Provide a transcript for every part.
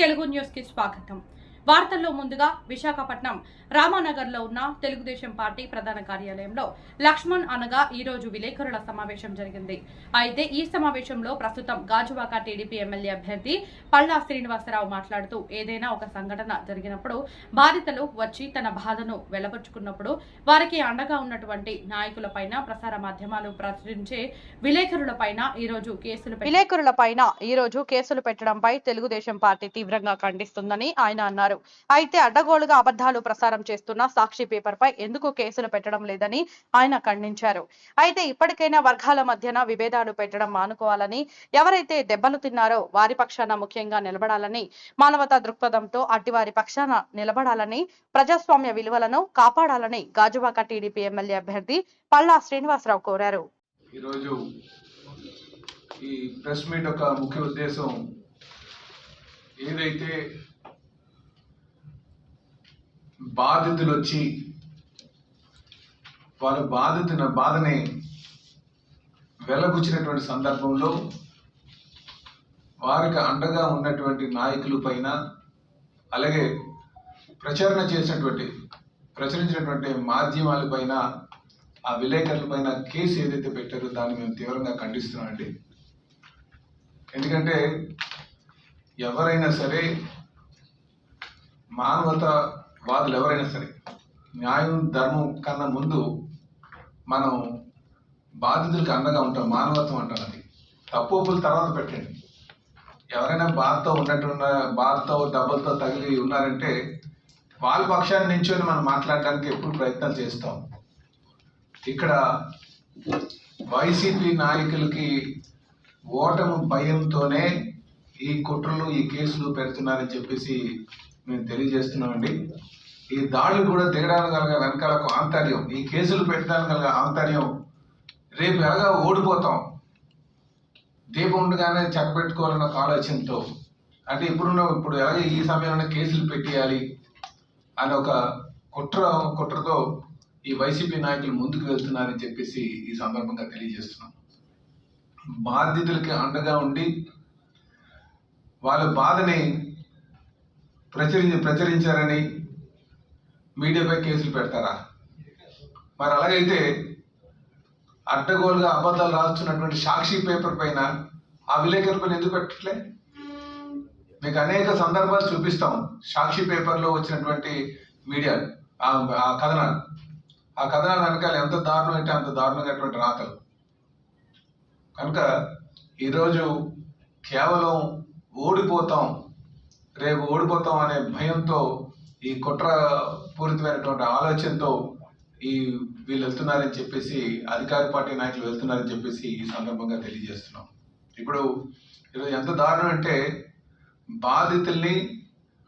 తెలుగు న్యూస్కి స్వాగతం. వార్తల్లో ముందుగా విశాఖపట్నం రామానగర్లో ఉన్న తెలుగుదేశం పార్టీ ప్రధాన కార్యాలయంలో లక్ష్మణ్ అనగా ఈ రోజు విలేకరుల సమావేశం జరిగింది. అయితే ఈ సమావేశంలో ప్రస్తుతం గాజువాక టీడీపీ ఎమ్మెల్యే అభ్యర్థి పల్లా శ్రీనివాసరావు మాట్లాడుతూ ఏదైనా ఒక సంఘటన జరిగినప్పుడు బాధితులు వచ్చి తన బాధను వెలబుచ్చుకున్నప్పుడు వారికి అండగా ఉన్నటువంటి నాయకులపైన ప్రసార మాధ్యమాలు ప్రచురించే విలేకరులపైన ఈ రోజు కేసులు విలేకరులపైన ఈ రోజు కేసులు పెట్టడంపై తెలుగుదేశం పార్టీ తీవ్రంగా ఖండిస్తుందని ఆయన అన్నారు. అయితే అడ్డగోలుగా అబద్ధాలు ప్రసారం చేస్తున్న సాక్షి పేపర్ పై ఎందుకు కేసులు పెట్టడం లేదని ఆయన ఖండించారు. అయితే ఇప్పటికైనా వర్గాల మధ్యన విభేదాలు పెట్టడం మానుకోవాలని ఎవరైతే దెబ్బలు తిన్నారో వారి పక్షాన ముఖ్యంగా నిలబడాలని మానవతా దృక్పథంతో అట్టివారి పక్షాన నిలబడాలని ప్రజాస్వామ్య విలువలను కాపాడాలని గాజువాక టీడీపీ ఎమ్మెల్యే అభ్యర్థి పల్లా శ్రీనివాసరావు కోరారు. ఈరోజు ఈ ప్రెస్ మీట్ యొక్క ముఖ్య ఉద్దేశం ఏదైతే బాధితులు వచ్చి వారు బాధితున్న బాధని వెలగుచ్చినటువంటి సందర్భంలో వారికి అండగా ఉన్నటువంటి నాయకుల పైన అలాగే ప్రచారణ చేసినటువంటి ప్రచురించినటువంటి మాధ్యమాల పైన ఆ విలేకరుల పైన కేసు ఏదైతే పెట్టారో దాన్ని మేము తీవ్రంగా ఖండిస్తున్నామండి ఎందుకంటే ఎవరైనా సరే వాదులు ఎవరైనా సరే న్యాయం ధర్మం కన్నా ముందు మనం బాధితులకు అండగా ఉంటాం మానవత్వం అంటాం అది. తప్పు ఒప్పులు తర్వాత పెట్టండి. ఎవరైనా బాధతో ఉన్నట్టున్న బాధతో డబ్బులతో తగిలి ఉన్నారంటే వాళ్ళ పక్షాన్ని నించొని మనం మాట్లాడడానికి ఎప్పుడు ప్రయత్నం చేస్తాం. ఇక్కడ వైసీపీ నాయకులకి ఓటమి భయంతోనే ఈ కుట్రలు ఈ కేసులు పెడుతున్నారని చెప్పేసి మేము తెలియజేస్తున్నామండి. ఈ దాడులు కూడా దిగడానికి కలిగే వెనకాల ఒక ఆంతర్యం. ఈ కేసులు పెట్టడానికి కలిగే ఆంతర్యం. రేపు ఎలాగా ఓడిపోతాం? దీపం ఉండగానే చెక్కబెట్టుకోవాలన్న ఒక ఆలోచనతో. అంటే ఇప్పుడున్న ఇప్పుడు ఎలాగ ఈ సమయంలోనే కేసులు పెట్టేయాలి అని ఒక కుట్ర కుట్రతో ఈ వైసీపీ నాయకులు ముందుకు వెళ్తున్నారని చెప్పేసి ఈ సందర్భంగా తెలియజేస్తున్నాం. బాధితులకి అండగా ఉండి వాళ్ళ బాధని ప్రచురించి ప్రచురించారని మీడియాపై కేసులు పెడతారా? మరి అలాగైతే అడ్డగోలుగా అబద్ధాలు రాస్తున్నటువంటి సాక్షి పేపర్ పైన ఆ విలేకరుల పైన ఎందుకు పెట్టట్లే? మీకు అనేక సందర్భాలు చూపిస్తాం సాక్షి పేపర్లో వచ్చినటువంటి మీడియా ఆ ఆ కథనాలు. ఆ కథనాలు వెనకాల ఎంత దారుణం అంటే అంత దారుణమైనటువంటి రాతలు. కనుక ఈరోజు కేవలం ఓడిపోతాం రేపు ఓడిపోతాం అనే భయంతో ఈ కుట్ర పూరితమైనటువంటి ఆలోచనతో ఈ వీళ్ళు వెళ్తున్నారని చెప్పేసి అధికార పార్టీ నాయకులు వెళ్తున్నారని చెప్పేసి ఈ సందర్భంగా తెలియజేస్తున్నాం. ఇప్పుడు ఈరోజు ఎంత దారుణం అంటే బాధితుల్ని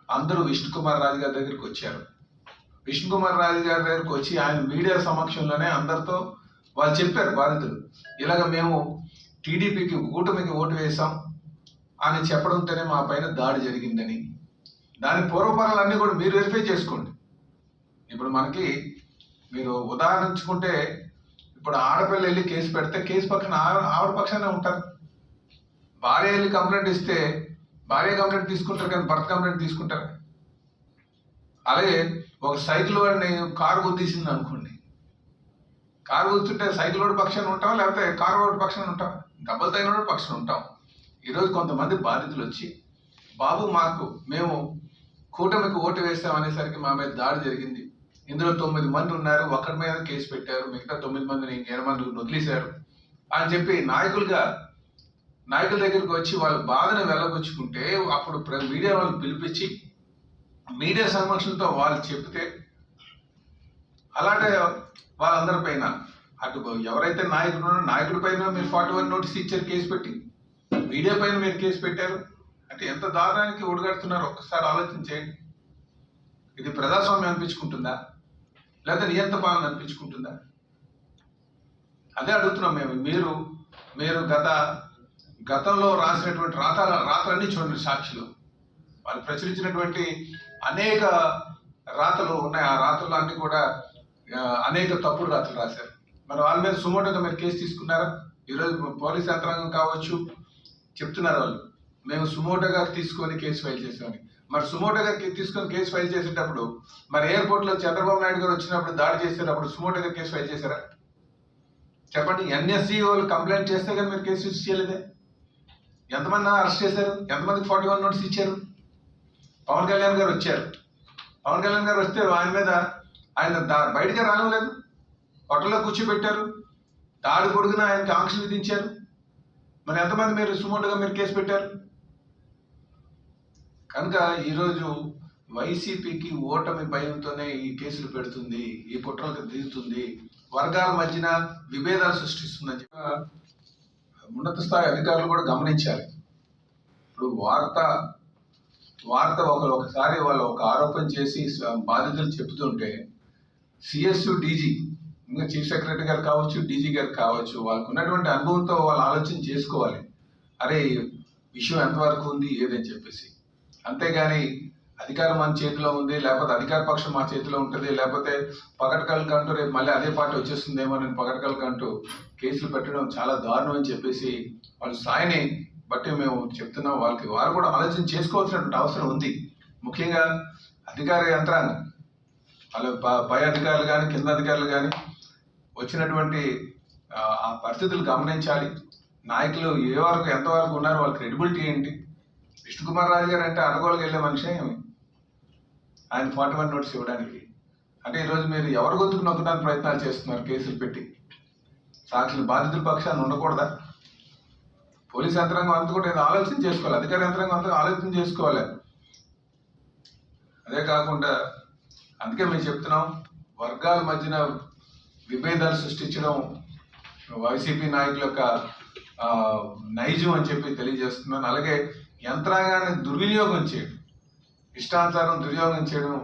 అందరూ విష్ణు కుమార్ రాజు గారి దగ్గరికి వచ్చారు. విష్ణు కుమార్ రాజు గారి దగ్గరికి వచ్చి ఆయన మీడియా సమక్షంలోనే అందరితో వాళ్ళు చెప్పారు బాధితులు. ఇలాగ మేము టీడీపీకి కూటమికి ఓటు వేశాం అని చెప్పడంతోనే మా పైన దాడి జరిగిందని. దాని పూర్వపరాలన్నీ కూడా మీరు వెరిఫై చేసుకోండి. ఇప్పుడు మనకి మీరు ఉదాహరించుకుంటే ఇప్పుడు ఆడపిల్ల వెళ్ళి కేసు పెడితే కేసు పక్కన ఆవిడ ఆవిడ పక్షానే ఉంటారు. భార్య వెళ్ళి కంప్లైంట్ ఇస్తే భార్య కంప్లైంట్ తీసుకుంటారు కానీ భర్త కంప్లైంట్ తీసుకుంటారు. అలాగే ఒక సైకిల్ వాడిని కారు గుద్దీసింది అనుకోండి. కారు గుర్తుంటే సైకిల్ వాడి పక్షాన్ని ఉంటాం లేకపోతే కారు వాడి పక్షాన్ని ఉంటాం డబ్బులు తగిన వాడి ఉంటాం. ఈరోజు కొంతమంది బాధితులు వచ్చి బాబు మాకు మేము కూటమికి ఓటు వేస్తాం అనేసరికి మా మీద దాడి జరిగింది. ఇందులో తొమ్మిది మంది ఉన్నారు ఒకరి మీద కేసు పెట్టారు మిగతా తొమ్మిది మందిని ఇంకేడు మంది వదిలేశారు అని చెప్పి నాయకులుగా నాయకుల దగ్గరికి వచ్చి వాళ్ళ బాధను వెళ్ళగొచ్చుకుంటే అప్పుడు మీడియా వాళ్ళు పిలిపించి మీడియా సమక్షంతో వాళ్ళు చెప్తే అలాంటి వాళ్ళందరి పైన అటు ఎవరైతే నాయకుడు ఉన్నారో నాయకుడి పైన మీరు ఫార్టీ వన్ నోటీస్ ఇచ్చారు కేసు పెట్టి మీడియా పైన మీరు కేసు పెట్టారు. అంటే ఎంత దారుణానికి ఒడిగడుతున్నారు ఒక్కసారి ఆలోచన చేయండి ఇది ప్రజాస్వామ్యం అనిపించుకుంటుందా? లేదా నియంత పాలన అనిపించుకుంటుందా అదే అడుగుతున్నాం మేము. మీరు మీరు గత గతంలో రాసినటువంటి రాత రాతలన్నీ చూడండి సాక్షిలో. వాళ్ళు ప్రచురించినటువంటి అనేక రాతలు ఉన్నాయి. ఆ రాతలు అన్ని కూడా అనేక తప్పుడు రాతలు రాశారు. మరి వాళ్ళ మీద సుమోటోగా మీరు కేసు తీసుకున్నారా? ఈరోజు పోలీస్ యంత్రాంగం కావచ్చు చెప్తున్నారు వాళ్ళు. మేము సుమోటోగా తీసుకొని కేసు ఫైల్ చేసామని మరి సుమోటోగా కే- తీసుకొని కేసు ఫైల్ చేసేటప్పుడు మరి ఎయిర్పోర్ట్లో చంద్రబాబు నాయుడు గారు వచ్చినప్పుడు దాడి చేసేటప్పుడు సుమోటోగా కేసు ఫైల్ చేశారా? చెప్పండి ఎన్ఎస్సీ వాళ్ళు కంప్లైంట్ చేస్తే కానీ మీరు కేసు రిజిస్టర్ చేయలేదే? ఎంతమంది అరెస్ట్ చేశారు? ఎంతమందికి ఫార్టీ వన్ నోట్స్ ఇచ్చారు? పవన్ కళ్యాణ్ గారు వచ్చారు. పవన్ కళ్యాణ్ గారు వస్తే ఆయన మీద ఆయన బయటకే రానివ్వలేదు. హోటల్లో కూర్చోబెట్టారు. దాడి పొడుగున ఆయనకి ఆంక్షలు విధించారు. మరి ఎంతమంది మీరు సుమోటోగా మీరు కేసు పెట్టారు? కనుక ఈరోజు వైసీపీకి ఓటమి భయంతోనే ఈ కేసులు పెడుతుంది ఈ కుట్రలకు దిగుతుంది వర్గాల మధ్యన విభేదాలు సృష్టిస్తుందని ఉన్నత స్థాయి అధికారులు కూడా గమనించాలి. ఇప్పుడు వార్త వార్త ఒకరు ఒకసారి వాళ్ళు ఒక ఆరోపణ చేసి బాధితులు చెప్తుంటే సిఎస్యు డీజీ ఇంకా చీఫ్ సెక్రటరీ గారు కావచ్చు డీజీ గారు కావచ్చు వాళ్ళకు ఉన్నటువంటి అనుభవంతో వాళ్ళు ఆలోచన చేసుకోవాలి. అరే విషయం ఎంతవరకు ఉంది ఏదని చెప్పేసి. అంతేగాని అధికారం మన చేతిలో ఉంది లేకపోతే అధికార పక్షం మా చేతిలో ఉంటుంది లేకపోతే పగటకల్ అంటూ రేపు మళ్ళీ అదే పార్టీ వచ్చేస్తుందేమో నేను పగటకల్ అంటూ కేసులు పెట్టడం చాలా దారుణం అని చెప్పేసి వాళ్ళ స్థాయిని బట్టి మేము చెప్తున్నాం. వాళ్ళకి వారు కూడా ఆలోచన చేసుకోవాల్సినటువంటి అవసరం ఉంది. ముఖ్యంగా అధికార యంత్రాంగం వాళ్ళ పై అధికారులు కానీ కింద అధికారులు కానీ వచ్చినటువంటి ఆ, ఆ పరిస్థితులు గమనించాలి. నాయకులు ఏ వరకు ఎంతవరకు ఉన్నారు వాళ్ళ క్రెడిబిలిటీ ఏంటి? విష్ణుకుమార్ రాజు గారు అంటే అనుగోలుకి వెళ్ళే మనిషే ఆయన ఫార్టీ వన్ నోట్స్ ఇవ్వడానికి. అంటే ఈరోజు మీరు ఎవరు గొంతుకు నొక్కడానికి ప్రయత్నాలు చేస్తున్నారు కేసులు పెట్టి? సాక్షులు బాధితుల పక్షాన్ని ఉండకూడదా? పోలీస్ యంత్రాంగం అంతా కూడా ఏదో ఆలోచన చేసుకోవాలి. అధికార యంత్రాంగం అంతా ఆలోచన చేసుకోవాలి. అదే కాకుండా అందుకే మేము చెప్తున్నాం వర్గాల మధ్యన విభేదాలు సృష్టించడం వైసీపీ నాయకుల యొక్క నైజం అని చెప్పి తెలియజేస్తున్నాను. అలాగే యంత్రాంగాన్ని దుర్వినియోగం చేయడం ఇష్టానుసారం దుర్యోగం చేయడం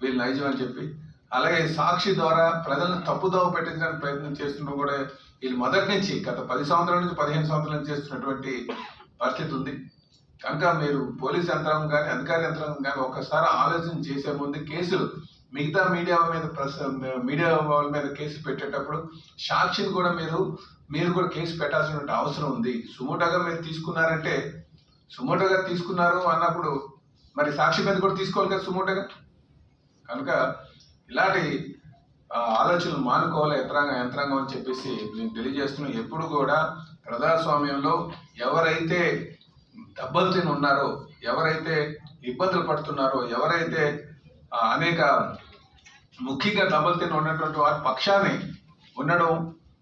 వీళ్ళు నైజం అని చెప్పి అలాగే సాక్షి ద్వారా ప్రజలను తప్పుదోవ పెట్టించడానికి ప్రయత్నం చేస్తుండడం కూడా వీళ్ళు మొదటి నుంచి గత పది సంవత్సరాల నుంచి పదిహేను సంవత్సరాల నుంచి చేస్తున్నటువంటి పరిస్థితి ఉంది. కనుక మీరు పోలీస్ యంత్రాంగం కానీ అధికార యంత్రాంగం కానీ ఒక్కసారి ఆలోచన చేసే ముందు కేసులు మిగతా మీడియా మీద ప్రస- మీడియా వాళ్ళ మీద కేసు పెట్టేటప్పుడు సాక్షిని కూడా మీరు మీరు కూడా కేసు పెట్టాల్సినటువంటి అవసరం ఉంది. సుమోటాగా మీరు తీసుకున్నారంటే సుమోటోగా తీసుకున్నారు అన్నప్పుడు మరి సాక్షి మీద కూడా తీసుకోవాలి కదా సుమోటోగా కనుక ఇలాంటి ఆలోచనలు మానుకోవాలి యంత్రాంగ యంత్రాంగం అని చెప్పేసి మేము తెలియజేస్తున్నాం ఎప్పుడు కూడా ప్రజాస్వామ్యంలో ఎవరైతే దెబ్బలు తిని ఉన్నారో ఎవరైతే ఇబ్బందులు పడుతున్నారో ఎవరైతే అనేక ముఖ్యంగా దెబ్బలు తిని ఉన్నటువంటి వారి పక్షాన్ని ఉండడం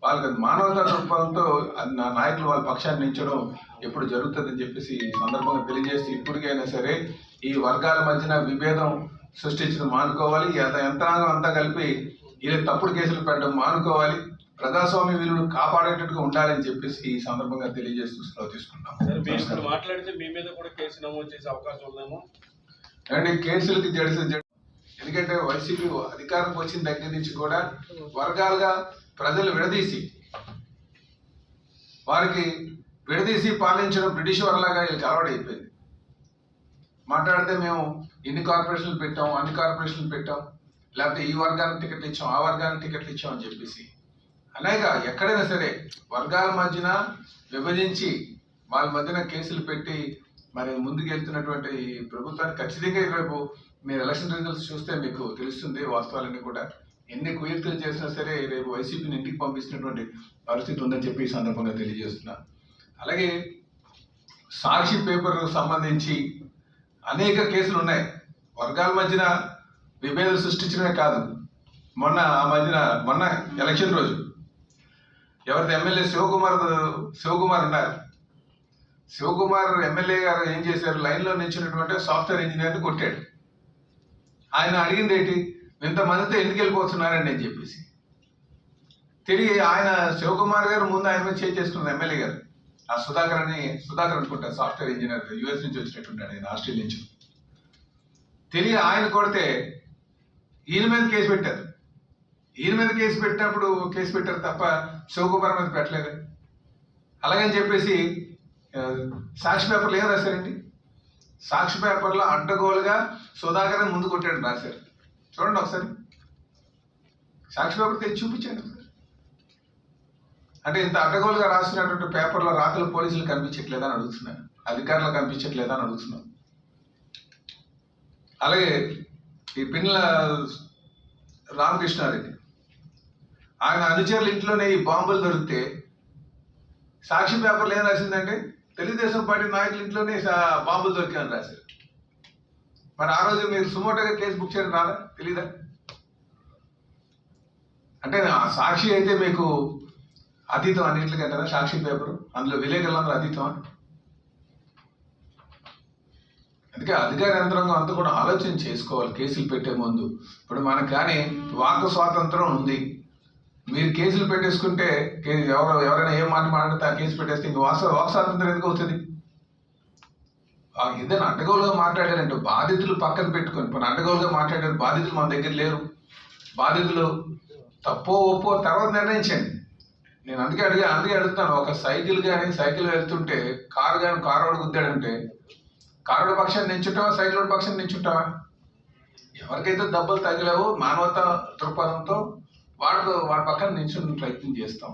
వాళ్ళకి మానవతా దృక్పథంతో నా నాయకులు వాళ్ళ పక్షాన్ని నించడం ఎప్పుడు జరుగుతుందని చెప్పేసి సందర్భంగా తెలియజేసి ఇప్పటికైనా సరే ఈ వర్గాల మధ్యన విభేదం సృష్టించడం మానుకోవాలి. యంత్రాంగం అంతా కలిపి వీళ్ళ తప్పుడు కేసులు పెట్టడం మానుకోవాలి. ప్రజాస్వామ్య విలువలు కాపాడేటట్టుగా ఉండాలని చెప్పేసి ఈ సందర్భంగా తెలియజేస్తూ సెలవు నమస్కారం. మాట్లాడితే మీ మీద కూడా కేసు నమోదు చేసే అవకాశం ఉందేమో? అండ్ కేసులకి జడిసి జడి- ఎందుకంటే వైసీపీ అధికారం వచ్చిన దగ్గర నుంచి కూడా వర్గాలుగా ప్రజలు విడదీసి వారికి విడదీసి పాలించడం బ్రిటిష్ వారిలాగా వీళ్ళకి అలవాటు అయిపోయింది. మాట్లాడితే మేము ఇన్ని కార్పొరేషన్లు పెట్టాం అన్ని కార్పొరేషన్లు పెట్టాం లేకపోతే ఈ వర్గానికి టికెట్లు ఇచ్చాం ఆ వర్గానికి టికెట్లు ఇచ్చాం అని చెప్పేసి. అనేక ఎక్కడైనా సరే వర్గాల మధ్యన విభజించి వాళ్ళ మధ్యన కేసులు పెట్టి మరి ముందుకు వెళ్తున్నటువంటి ప్రభుత్వానికి ఖచ్చితంగా రేపు మీరు ఎలక్షన్ రిజల్ట్స్ చూస్తే మీకు తెలుస్తుంది వాస్తవాలన్నీ కూడా. ఎన్ని కుయుక్తులు చేసినా సరే రేపు వైసీపీని ఇంటికి పంపిస్తున్నటువంటి పరిస్థితి ఉందని చెప్పి ఈ సందర్భంగా తెలియజేస్తున్నా. అలాగే సాక్షి పేపర్ సంబంధించి అనేక కేసులు ఉన్నాయి. వర్గాల మధ్యన విభేదాలు సృష్టించడమే కాదు. మొన్న ఆ మధ్యన మొన్న ఎలక్షన్ రోజు ఎవరిది ఎమ్మెల్యే శివకుమార్ శివకుమార్ ఉన్నారు. శివకుమార్ ఎమ్మెల్యే గారు ఏం చేశారు? లైన్లో నిల్చున్నటువంటి సాఫ్ట్వేర్ ఇంజనీర్ని కొట్టాడు. ఆయన అడిగింది ఏంటి? ఇంతమందితో ఎందుకు వెళ్ళిపోతున్నారని నేను చెప్పేసి. తిరిగి ఆయన శివకుమార్ గారు ముందు ఆయన మీద చేయి చేసుకున్నారు ఎమ్మెల్యే గారు. ఆ సుధాకర్ అని సుధాకర్ అనుకుంటారు సాఫ్ట్వేర్ ఇంజనీర్ యుఎస్ నుంచి వచ్చినట్టున్నాడు ఆయన ఆస్ట్రేలియా నుంచి. తిరిగి ఆయన కొడితే ఈయన మీద కేసు పెట్టారు. ఈయన మీద కేసు పెట్టినప్పుడు కేసు పెట్టారు తప్ప శివకుమార్ మీద పెట్టలేదు. అలాగని చెప్పేసి సాక్షి పేపర్లు ఏం రాశారండి? సాక్షి పేపర్లో అడ్డగోలుగా సుధాకర్ ముందు కొట్టాడు రాశారు. చూడండి ఒకసారి. సాక్షి పేపర్ తెచ్చి చూపించండి అంటే ఇంత అడ్డగోలుగా రాసినటువంటి పేపర్లో రాత్రులు పోలీసులు కనిపించట్లేదా అని అడుగుతున్నాను. అధికారులు కనిపించట్లేదా అని అడుగుతున్నాను. అలాగే ఈ పిన్నెల రామకృష్ణారెడ్డి ఆయన అనుచరుల ఇంట్లోనే ఈ బాంబులు దొరికితే సాక్షి పేపర్లు ఏం రాసిందంటే తెలుగుదేశం పార్టీ నాయకుల ఇంట్లోనే బాంబులు దొరికాయని రాశారు. మరి ఆ రోజు మీరు సుమోటోగా కేసు బుక్ చేయడం రాదా? తెలీదా? అంటే సాక్షి అయితే మీకు అతీతం అన్నింటికంటారా సాక్షి పేపర్? అందులో విలేకరులందరూ అతీతం అందుకే అధికార యంత్రాంగం అంతా కూడా ఆలోచన చేసుకోవాలి కేసులు పెట్టే ముందు. ఇప్పుడు మనకు కానీ వాక్ స్వాతంత్రం ఉంది. మీరు కేసులు పెట్టేసుకుంటే ఎవరు ఎవరైనా ఏం మాట మాట్లాడితే ఆ కేసు పెట్టేస్తే ఇంక వాస వాక్ స్వాతంత్రం ఎందుకు అవుతుంది? ఏదైనా అడ్డగోలుగా మాట్లాడారంటే బాధితులు పక్కన పెట్టుకొని ఇప్పుడు అడ్డగోలుగా మాట్లాడారు బాధితులు మన దగ్గర లేరు. బాధితులు తప్పో ఒప్పో తర్వాత నిర్ణయించండి. నేను అందుకే అడిగా అందుకే అడుగుతాను ఒక సైకిల్ కానీ సైకిల్ వెళ్తుంటే కారు కానీ కారు వాడు గుద్దాడంటే కారుడు పక్షాన్ని నించుంటావా సైకిల్ పక్షాన్ని నించుంటావా? ఎవరికైతే దెబ్బలు తగిలేవో మానవత దృక్పథంతో వాడు వాడి పక్కన నించుని ప్రయత్నం చేస్తాం.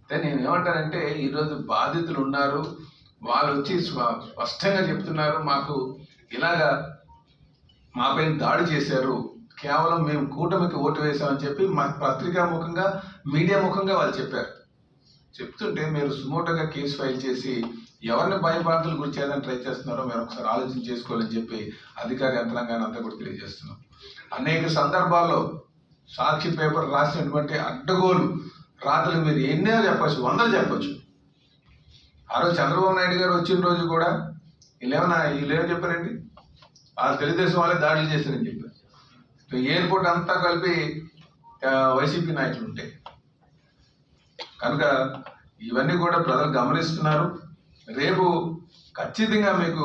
అయితే నేను ఏమంటానంటే ఈరోజు బాధితులు ఉన్నారు వాళ్ళు వచ్చి స్వ- స్పష్టంగా చెప్తున్నారు మాకు ఇలాగా మాపై దాడి చేశారు కేవలం మేము కూటమికి ఓటు వేసామని చెప్పి మా పత్రికా ముఖంగా మీడియా ముఖంగా వాళ్ళు చెప్పారు. చెప్తుంటే మీరు సుమోటోగా కేసు ఫైల్ చేసి ఎవరిని భయబాధలు గురి చేయాలని ట్రై చేస్తున్నారో మీరు ఒకసారి ఆలోచన చేసుకోవాలని చెప్పి అధికార యంత్రాంగాన్ని అంతా కూడా తెలియజేస్తున్నాం. అనేక సందర్భాల్లో సాక్షి పేపర్ రాసినటువంటి అడ్డగోలు రాత్రులు మీరు ఎన్నో చెప్పచ్చు వందలు చెప్పచ్చు. ఆ రోజు చంద్రబాబు నాయుడు గారు వచ్చిన రోజు కూడా వీళ్ళేమన్నా వీళ్ళేమో చెప్పారండి? ఆ తెలుగుదేశం వాళ్ళే దాడులు చేశారని చెప్పారు. ఎయిర్పోర్ట్ అంతా కలిపి వైసీపీ నాయకులు ఉంటాయి కనుక ఇవన్నీ కూడా ప్రజలు గమనిస్తున్నారు. రేపు ఖచ్చితంగా మీకు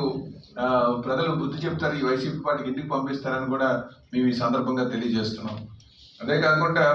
ప్రజలు బుద్ధి చెప్తారు ఈ వైసీపీ పార్టీకి ఇంటికి పంపిస్తారని కూడా మేము ఈ సందర్భంగా తెలియజేస్తున్నాం. అదే కాకుండా